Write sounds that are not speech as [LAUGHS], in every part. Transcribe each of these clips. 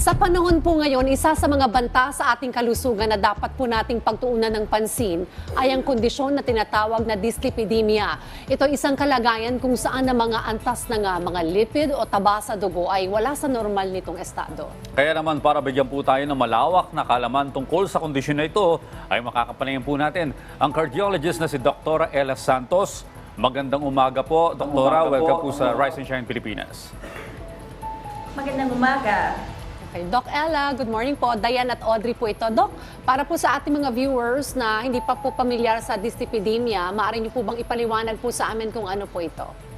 Sa panahon po ngayon, isa sa mga banta sa ating kalusugan na dapat po nating pagtuunan ng pansin ay ang kondisyon na tinatawag na dyslipidemia. Ito ay isang kalagayan kung saan ang mga antas ng mga lipid o taba sa dugo ay wala sa normal nitong estado. Kaya naman para bigyan po tayo ng malawak na kalaman tungkol sa kondisyon na ito, ay makakapanayan po natin ang cardiologist na si Dr. Ella Santos. Magandang umaga po, Doktora. Umaga po. Welcome po sa Rise and Shine Pilipinas. Magandang umaga. Okay, Doc Ella, good morning po. Diane at Audrey po ito. Doc, para po sa ating mga viewers na hindi pa po pamilyar sa dyslipidemia, maaari niyo po bang ipaliwanag po sa amin kung ano po ito?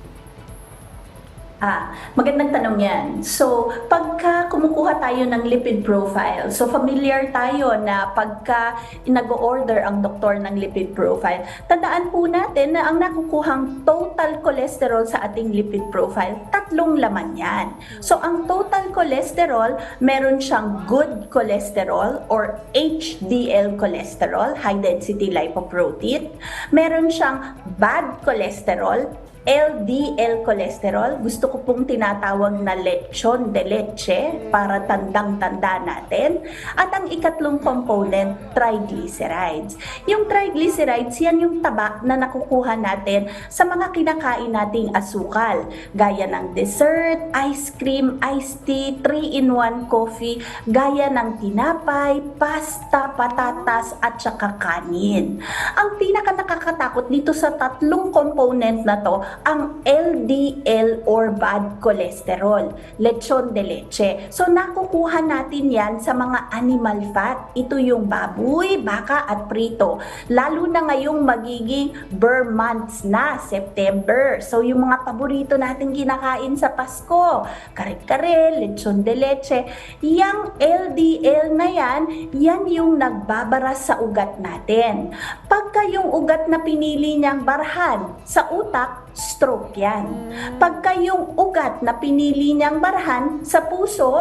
Ah, magandang tanong yan. So, pagka kumukuha tayo ng lipid profile, so familiar tayo na pagka nag-order ang doktor ng lipid profile, tandaan po natin na ang nakukuhang total cholesterol sa ating lipid profile, tatlong laman yan. So, ang total cholesterol, meron siyang good cholesterol or HDL cholesterol, high density lipoprotein. Meron siyang bad cholesterol, LDL cholesterol, gusto ko pong tinatawag na lechon de leche para tandang-tanda natin. At ang ikatlong component, triglycerides. Yung triglycerides, yan yung taba na nakukuha natin sa mga kinakain nating asukal, gaya ng dessert, ice cream, iced tea, 3-in-1 coffee, gaya ng tinapay, pasta, patatas, at saka kanin. Ang pinaka nakakatakot dito sa tatlong component na to, ang LDL or bad cholesterol, lechon de leche. So nakukuha natin yan sa mga animal fat. Ito yung baboy, baka at prito. Lalo na ngayong magiging burr months na, September. So yung mga paborito natin kinakain sa Pasko, kare-kare, lechon de leche, yung LDL na yan, yan yung nagbabara sa ugat natin. Pagka yung ugat na pinili niyang barhan sa utak, stroke yan. Pagka yung ugat na pinili niyang barhan sa puso,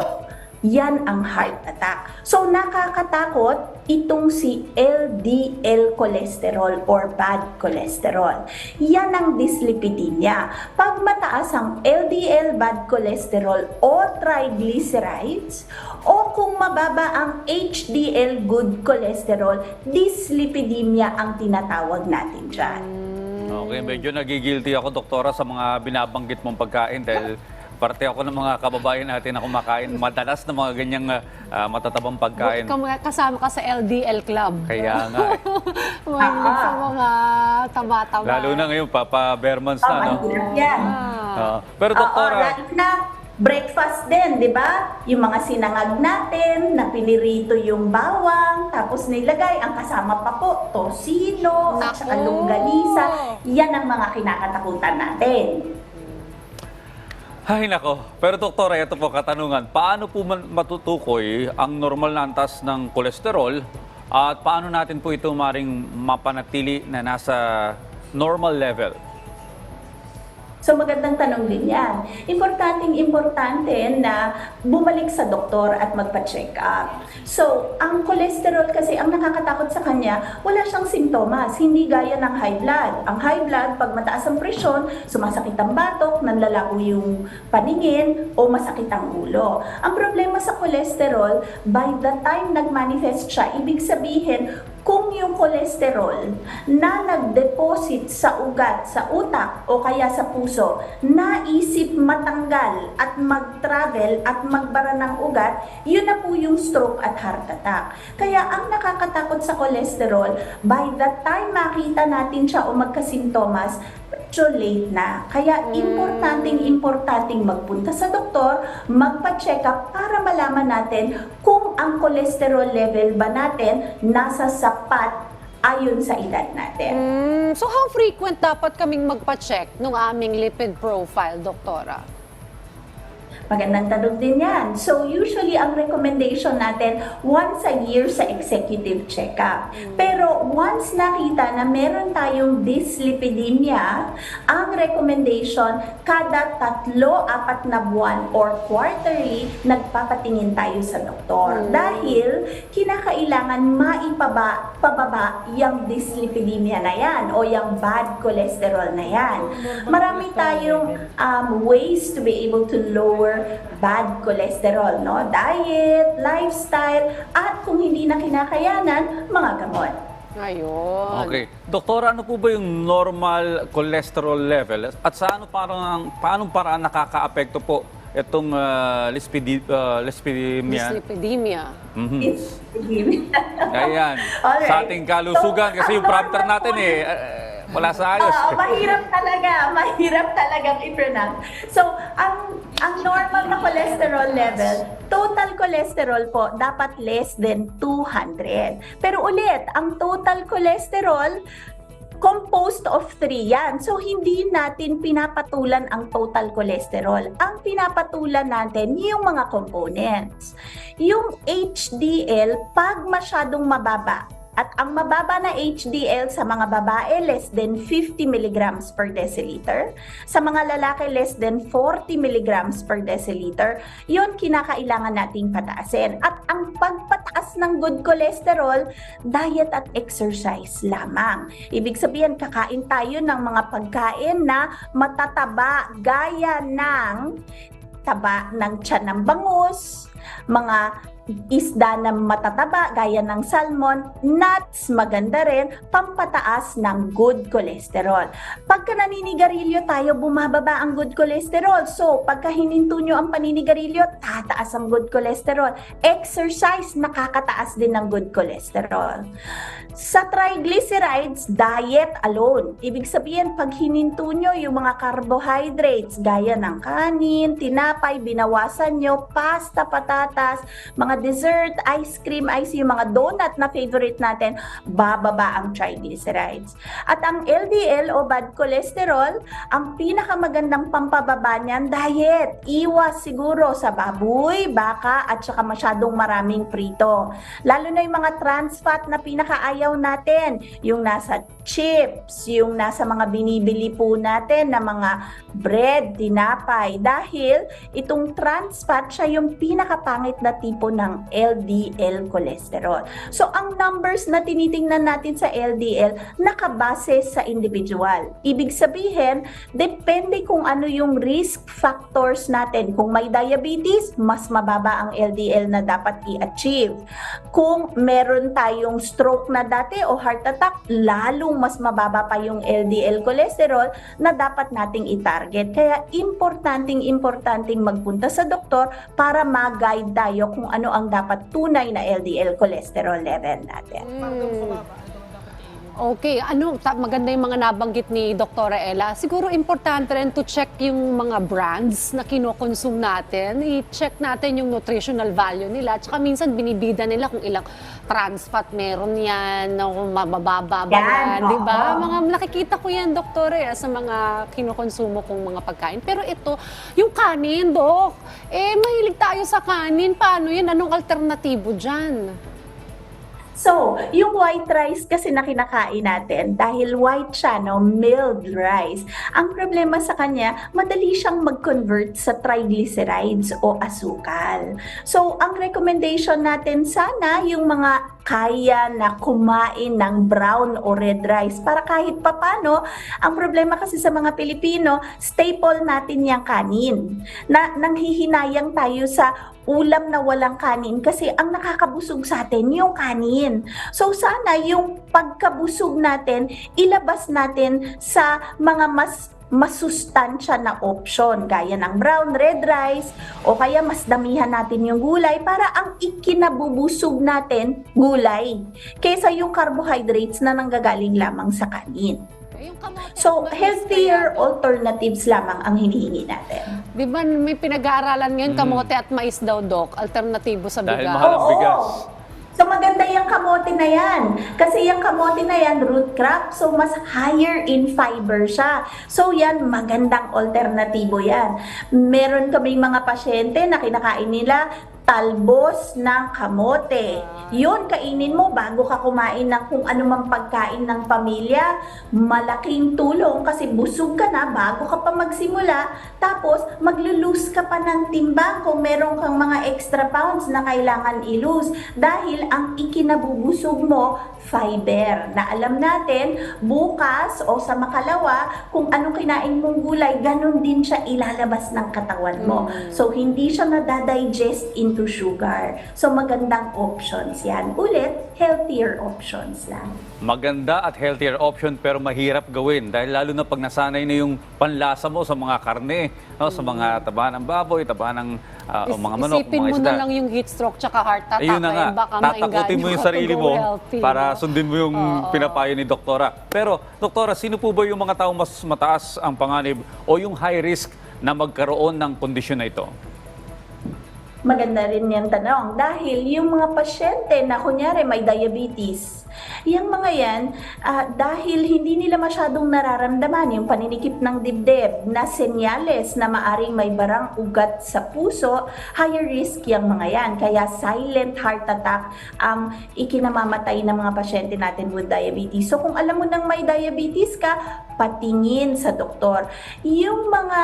yan ang heart attack. So nakakatakot itong si LDL cholesterol or bad cholesterol. Yan ang dyslipidemia. Pag mataas ang LDL bad cholesterol o triglycerides o kung mababa ang HDL good cholesterol, dyslipidemia ang tinatawag natin dyan. Okay, medyo nagigilty ako, Doktora, sa mga binabanggit mong pagkain dahil parte ako ng mga kababayan natin na kumakain madalas ng mga ganyang ah, matatabang pagkain. Kam- Kasama ka sa LDL Club. Kaya nga eh. [LAUGHS] Mahilig sa mga taba-taba. Lalo na ngayon, Papa Bermans na, Oh, no? mahirap yan. Ah, pero Doktora, Oo, lalo na breakfast din, di ba? Yung mga sinangag natin, na pinirito yung bawang, tapos nilagay, ang kasama pa po, tosino, at saka longganisa. Yan ang mga kinakatakutan natin. Ay nako. Pero doktora, ito po katanungan. Paano po matutukoy ang normal na antas ng kolesterol at paano natin po ito maring mapanatili na nasa normal level? So magandang tanong din yan. Importanteng importante na bumalik sa doktor at magpa-check up. So, ang cholesterol kasi, ang nakakatakot sa kanya, wala siyang simptomas. Hindi gaya ng high blood. Ang high blood, pag mataas ang presyon, sumasakit ang batok, nanlalako yung paningin, o masakit ang ulo. Ang problema sa cholesterol, by the time nag-manifest siya, ibig sabihin, kung yung cholesterol na nag-deposit sa ugat, sa utak o kaya sa puso, naisip matanggal at mag-travel at magbara ng ugat, yun na po yung stroke at heart attack. Kaya ang nakakatakot sa cholesterol, by the time makita natin siya o magkasintomas, medyo late na. Kaya importanteng importanteng magpunta sa doktor, magpa-check up para malaman natin kung ang cholesterol level ba natin nasa sapat ayon sa edad natin. Mm, so how frequent dapat kaming magpa-check ng aming lipid profile, doktora? Magandang tanong din yan. So, usually, ang recommendation natin, once a year sa executive checkup. Pero, once nakita na meron tayong dyslipidemia, ang recommendation, kada tatlo, apat na buwan or quarterly, nagpapatingin tayo sa doktor. Dahil, kinakailangan maipaba, pababa yung dyslipidemia na yan o yung bad cholesterol na yan. Marami tayong um, ways to be able to lower bad cholesterol, no? Diet, lifestyle, at kung hindi na kinakayanan, mga gamot. Ayun. Okay. Doktora, ano po ba yung normal cholesterol level? At sa ano parang, paanong paraan nakaka-apekto po itong uh, lispidi, uh, lispidemia? Dyslipidemia. Mhm. It's Ayan. [LAUGHS] Alright. Sa ating kalusugan, So, kasi yung prompter natin eh, eh, wala sa ayos. Oo, mahirap talaga. Mahirap talagang i-pronounce. So, ang ang normal na cholesterol level, total cholesterol po, dapat less than 200. Pero ulit, ang total cholesterol, composed of three yan. So, hindi natin pinapatulan ang total cholesterol. Ang pinapatulan natin, yung mga components. Yung HDL, pag masyadong mababa, at ang mababa na HDL sa mga babae, less than 50 milligrams per deciliter. Sa mga lalaki, less than 40 milligrams per deciliter. Yun kinakailangan nating pataasin. At ang pagpataas ng good cholesterol, diet at exercise lamang. Ibig sabihin, kakain tayo ng mga pagkain na matataba gaya ng taba ng tiyan ng bangus, mga isda na matataba gaya ng salmon, nuts maganda rin, pampataas ng good cholesterol. Pagka naninigarilyo tayo, bumababa ang good cholesterol. So, pagka hininto nyo ang paninigarilyo, tataas ang good cholesterol. Exercise, nakakataas din ng good cholesterol. Sa triglycerides, diet alone. Ibig sabihin, pag hininto nyo yung mga carbohydrates, gaya ng kanin, tinapay, binawasan nyo, pasta, patatas, mga dessert, ice cream, ice, yung mga donut na favorite natin, bababa ang triglycerides. At ang LDL o bad cholesterol, ang pinakamagandang pampababa niyan, diet. Iwas siguro sa baboy, baka, at saka masyadong maraming prito. Lalo na yung mga trans fat na pinakaayaw natin, yung nasa chips, yung nasa mga binibili po natin na mga bread, tinapay. Dahil itong trans fat, siya yung pinakapangit na tipo ng LDL cholesterol. So, ang numbers na tinitingnan natin sa LDL, nakabase sa individual. Ibig sabihin, depende kung ano yung risk factors natin. Kung may diabetes, mas mababa ang LDL na dapat i-achieve. Kung meron tayong stroke na dati o heart attack, lalong mas mababa pa yung LDL cholesterol na dapat nating i-target. Kaya importanting importanting magpunta sa doktor para mag-guide tayo kung ano ang dapat tunay na LDL cholesterol level natin. Hmm. Okay, ano, maganda yung mga nabanggit ni Dr. Ella. Siguro importante rin to check yung mga brands na kinokonsume natin. I-check natin yung nutritional value nila. Tsaka minsan binibida nila kung ilang trans fat meron yan, o kung mabababa ba Yan, yan, di ba? Mga nakikita ko yan, Dr. eh, sa mga kinokonsumo kong mga pagkain. Pero ito, yung kanin, Dok, eh, mahilig tayo sa kanin. Paano yan? Anong alternatibo dyan? So, yung white rice kasi na kinakain natin, dahil white siya, no, milled rice, ang problema sa kanya, madali siyang mag-convert sa triglycerides o asukal. So, ang recommendation natin sana, yung mga kaya na kumain ng brown o red rice para kahit papano, ang problema kasi sa mga Pilipino, staple natin yung kanin. Na nanghihinayang tayo sa ulam na walang kanin kasi ang nakakabusog sa atin yung kanin. So sana yung pagkabusog natin, ilabas natin sa mga mas masustansya na option gaya ng brown, red rice o kaya mas damihan natin yung gulay para ang ikinabubusog natin gulay kaysa yung carbohydrates na nanggagaling lamang sa kanin. Yung kamote, So, healthier alternatives lamang ang hinihingi natin. Di ba may pinag-aaralan ngayon, kamote at mais daw, Dok, alternatibo sa Dahil bigas. mahal ang bigas. So maganda yung kamote na yan. Kasi yung kamote na yan, root crop, so mas higher in fiber siya. So yan, magandang alternatibo yan. Meron kaming mga pasyente na kinakain nila talbos ng kamote. Yun, kainin mo bago ka kumain ng kung anumang pagkain ng pamilya. Malaking tulong kasi busog ka na bago ka pa magsimula. Tapos, maglulose ka pa ng timbang kung meron kang mga extra pounds na kailangan ilose. Dahil ang ikinabubusog mo, fiber. Na alam natin, bukas o sa makalawa, kung anong kinain mong gulay, ganun din siya ilalabas ng katawan mo. So, hindi siya nadadigest into sugar. So, magandang options yan. Ulit, healthier options lang. Maganda at healthier option pero mahirap gawin dahil lalo na pag nasanay na yung panlasa mo sa mga karne, no? sa mga taba ng baboy, taba ng ah, o mga manok, Isipin mga mo isda. na lang yung heat stroke tsaka heart attack. Ayun na nga, eh, baka tatakutin maengganyo mo yung ka to sarili go mo healthy, para no? sundin mo yung pinapayo ni doktora. Pero, doktora, sino po ba yung mga taong mas mataas ang panganib o yung high risk na magkaroon ng kondisyon na ito? Maganda rin yung tanong dahil yung mga pasyente na kunyari may diabetes, yung mga yan, ah, dahil hindi nila masyadong nararamdaman yung paninikip ng dibdib na senyales na maaring may barang ugat sa puso, higher risk yung mga yan. Kaya silent heart attack ang ikinamamatay ng mga pasyente natin with diabetes. So kung alam mo nang may diabetes ka, patingin sa doktor. Yung mga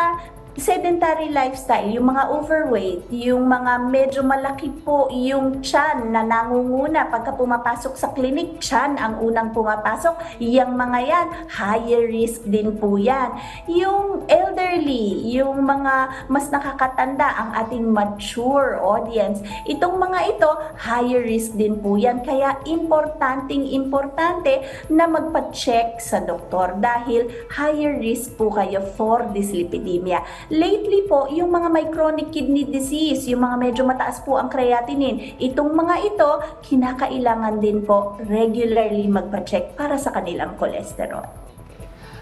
sedentary lifestyle, yung mga overweight, yung mga medyo malaki po yung tiyan na nangunguna pagka pumapasok sa clinic, tiyan ang unang pumapasok, yung mga yan, higher risk din po yan. Yung elderly, yung mga mas nakakatanda, ang ating mature audience, itong mga ito, higher risk din po yan. Kaya importanteng importante na magpa-check sa doktor dahil higher risk po kayo for dyslipidemia. Lately po, yung mga may chronic kidney disease, yung mga medyo mataas po ang creatinine, itong mga ito, kinakailangan din po regularly magpa-check para sa kanilang cholesterol.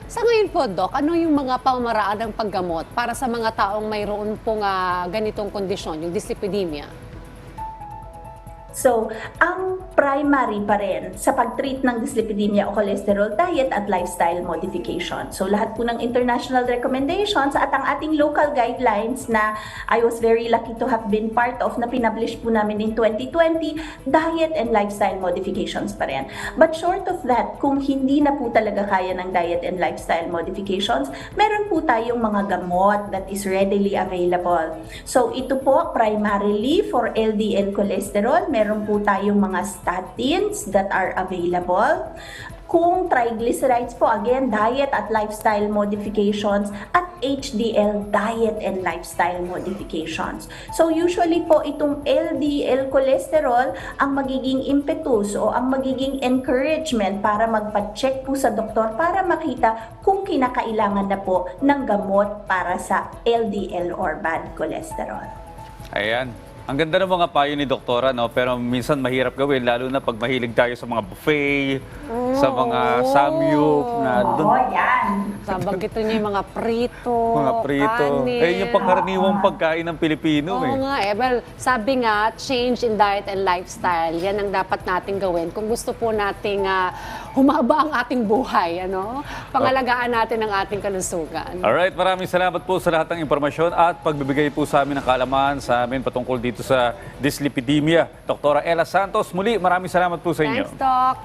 Sa ngayon po, Doc, ano yung mga pamaraan ng paggamot para sa mga taong mayroon pong ah, ganitong kondisyon, yung dyslipidemia? So, ang primary pa rin sa pag-treat ng dyslipidemia o cholesterol, diet at lifestyle modification. So, lahat po ng international recommendations at ang ating local guidelines na I was very lucky to have been part of na pinablish po namin in 2020, diet and lifestyle modifications pa rin. But short of that, kung hindi na po talaga kaya ng diet and lifestyle modifications, meron po tayong mga gamot that is readily available. So, ito po primarily for LDL cholesterol, meron po tayong mga statins that are available. Kung triglycerides po, again, diet at lifestyle modifications at HDL diet and lifestyle modifications. So usually po itong LDL cholesterol ang magiging impetus o ang magiging encouragement para magpa-check po sa doktor para makita kung kinakailangan na po ng gamot para sa LDL or bad cholesterol. Ayan. Ang ganda ng mga payo ni doktora, no? pero minsan mahirap gawin, lalo na pag mahilig tayo sa mga buffet, sa mga samyup, na dun, Oo, yan. Sabanggit niyo yung mga prito, mga prito. kanin. Eh, yung pangkaraniwang pagkain ng Pilipino. Oo eh. nga eh. Well, sabi nga, change in diet and lifestyle, yan ang dapat nating gawin. Kung gusto po nating ah, humaba ang ating buhay, ano? Pangalagaan natin ang ating kalusugan. Alright, maraming salamat po sa lahat ng impormasyon at pagbibigay po sa amin ng kaalaman sa amin patungkol dito sa dyslipidemia. Doktora Ella Santos, muli maraming salamat po sa inyo. Thanks, Doc.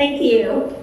Thank you.